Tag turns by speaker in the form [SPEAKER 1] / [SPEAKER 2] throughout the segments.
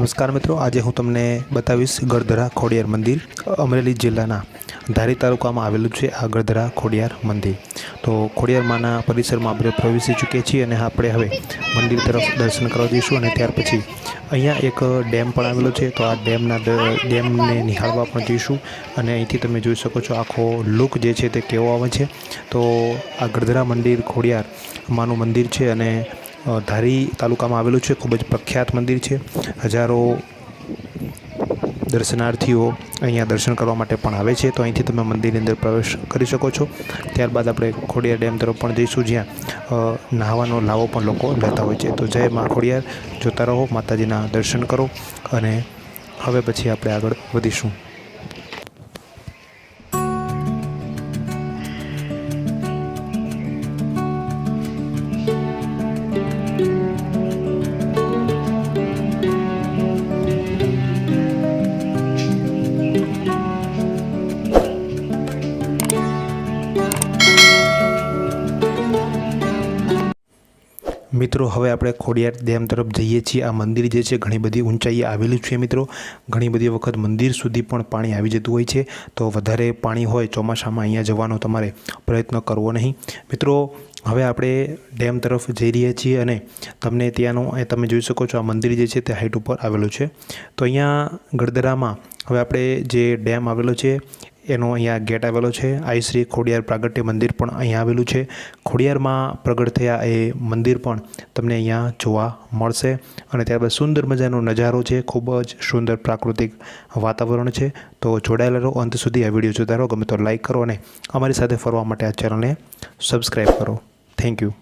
[SPEAKER 1] નમસ્કાર મિત્રો, આજે હું તમને બતાવીશ ગળધરા ખોડિયાર મંદિર, અમરેલી જિલ્લાના ધારી તાલુકામાં આવેલું છે આ ગળધરા ખોડિયાર મંદિર. તો ખોડિયાર માના પરિસરમાં આપણે પ્રવેશી ચૂકીએ છીએ અને આપણે હવે મંદિર તરફ દર્શન કરવા જઈશું અને ત્યાર પછી અહીંયા એક ડેમ પણ આવેલો છે, તો આ ડેમના ડેમને નિહાળવા પણ જઈશું અને અહીંથી તમે જોઈ શકો છો આખો લુક જે છે તે કેવો આવે છે. તો આ ગળધરા મંદિર ખોડિયાર માનું મંદિર છે અને ધારી તાલુકામાં આવેલું છે, ખૂબ જ પ્રખ્યાત મંદિર છે. હજારો દર્શનાર્થીઓ અહીંયા દર્શન કરવા માટે પણ આવે છે. તો અહીંથી તમે મંદિરની અંદર પ્રવેશ કરી શકો છો. ત્યારબાદ આપણે ખોડિયાર ડેમ તરફ પણ જઈશું, જ્યાં નહાવાનો લાવો પણ લોકો લેતા હોય છે. તો જય મા ખોડિયાર. જોતા રહો, માતાજીના દર્શન કરો અને હવે પછી આપણે આગળ વધીશું. મિત્રો, હવે આપણે ખોડિયાર ડેમ તરફ જઈએ છીએ. આ મંદિર જે છે, ઘણી બધી ઊંચાઈએ આવેલું છે મિત્રો. ઘણી બધી વખત મંદિર સુધી પણ પાણી આવી જતું હોય છે. તો વધારે પાણી હોય, ચોમાસામાં અહીંયા જવાનો તમારે પ્રયત્ન કરવો નહીં. મિત્રો, હવે આપણે ડેમ તરફ જઈ રહ્યા છીએ અને તમને ત્યાંનું તમે જોઈ શકો છો આ મંદિર જે છે તે હાઇટ ઉપર આવેલું છે. તો અહીંયા ગળદરામાં હવે આપણે જે ડેમ આવેલો છે એનો અહીંયા ગેટ આવેલો છે. આઈ શ્રી ખોડિયાર પ્રાગટ્ય મંદિર પણ અહીંયા આવેલું છે. ખોડિયારમાં પ્રગટ થયા એ મંદિર પણ તમને અહીંયા જોવા મળશે અને ત્યારબાદ સુંદર મજાનો નજારો છે. ખૂબ જ સુંદર પ્રાકૃતિક વાતાવરણ છે. તો જોડાયેલા રહો. અંત સુધી આ વીડિયો જોતા રહો. ગમે તો લાઇક કરો અને અમારી સાથે ફરવા માટે આ ચેનલને સબસ્ક્રાઈબ કરો. થેન્ક યુ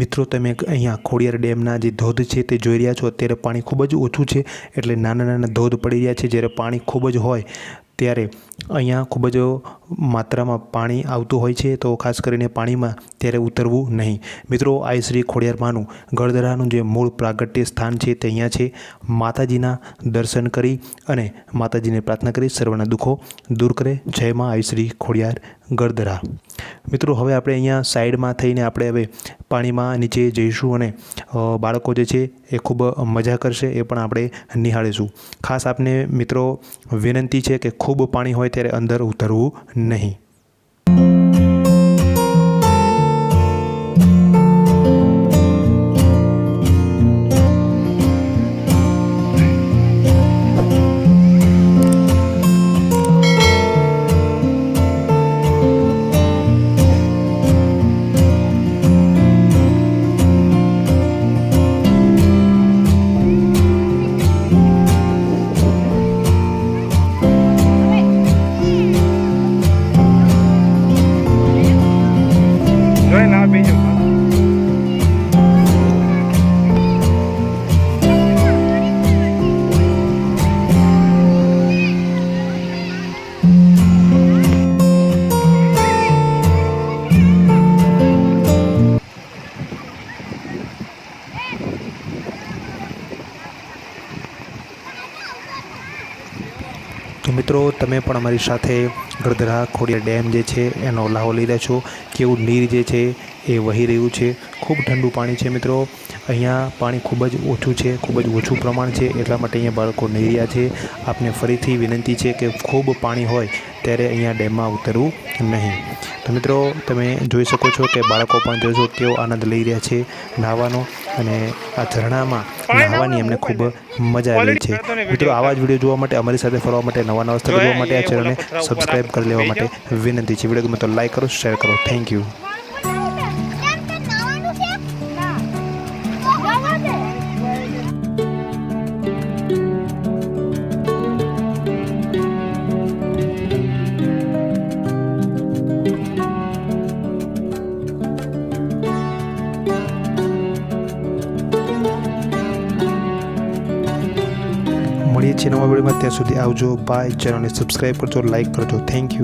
[SPEAKER 1] મિત્રો, તમે અહીંયા ખોડિયાર ડેમના જે ધોધ છે તે જોઈ રહ્યા છો. અત્યારે પાણી ખૂબ જ ઓછું છે, એટલે નાના નાના ધોધ પડી રહ્યા છે. જ્યારે પાણી ખૂબ જ હોય, ત્યારે અહીંયા ખૂબ જ માત્રામાં પાણી આવતું હોય છે. તો ખાસ કરીને પાણીમાં ત્યારે ઉતરવું નહીં. મિત્રો, આઈ શ્રી ખોડિયાર માનું ગળદરાનું જે મૂળ પ્રાગટ્ય સ્થાન છે તે અહીંયા છે. માતાજીના દર્શન કરી અને માતાજીને પ્રાર્થના કરી, સર્વના દુઃખો દૂર કરે. જયમાં આઈ શ્રી ખોડિયાર ગળદરા મિત્રો, હવે આપણે અહીંયા સાઈડમાં થઈને આપણે હવે પાણીમાં નીચે જઈશું અને બાળકો જે છે એ ખૂબ મજા કરશે, એ પણ આપણે નિહાળીશું. ખાસ આપને મિત્રો વિનંતી છે કે ખૂબ પાણી હોય ત્યારે અંદર ઉતરવું નહીં. તો મિત્રો તમે પણ અમારી સાથે ગળધરા ખોડિયા ડેમ જે છે, એનો લાહો લઈ રહ્યા છો. કેવું નીર જે છે, એ વહી રહ્યું છે. ખૂબ ઠંડુ પાણી છે મિત્રો. અહીંયા પાણી ખૂબ જ ઓછું છે, ખૂબ જ ઓછું પ્રમાણ છે. એટલા માટે અહીંયા બાળકો નહીં રહ્યા છે. આપને ફરીથી વિનંતી છે કે ખૂબ પાણી હોય, ત્યારે અહીંયા ડેમમાં ઉતરવું નહીં. તો મિત્રો, તમે જોઈ શકો છો કે બાળકો પણ જોશો કેવો આનંદ લઈ રહ્યા છે નાહવાનો. અને આ ઝરણામાં નાહવાની એમને ખૂબ મજા આવી છે. મિત્રો, આવા જ વીડિયો જોવા માટે, અમારી સાથે ફરવા માટે નવા નવા સ્થળો જોવા માટે આ ચેનલને સબસ્ક્રાઇબ કરી લેવા માટે વિનંતી છે. વીડિયો ગમે તો લાઈક કરો શેર કરો. થેન્ક યુ મળીએ છીએ નવા વિડીયોમાં ત્યાં સુધી આવજો. બાય ચેનલને સબસ્ક્રાઈબ કરજો લાઇક કરજો. Thank you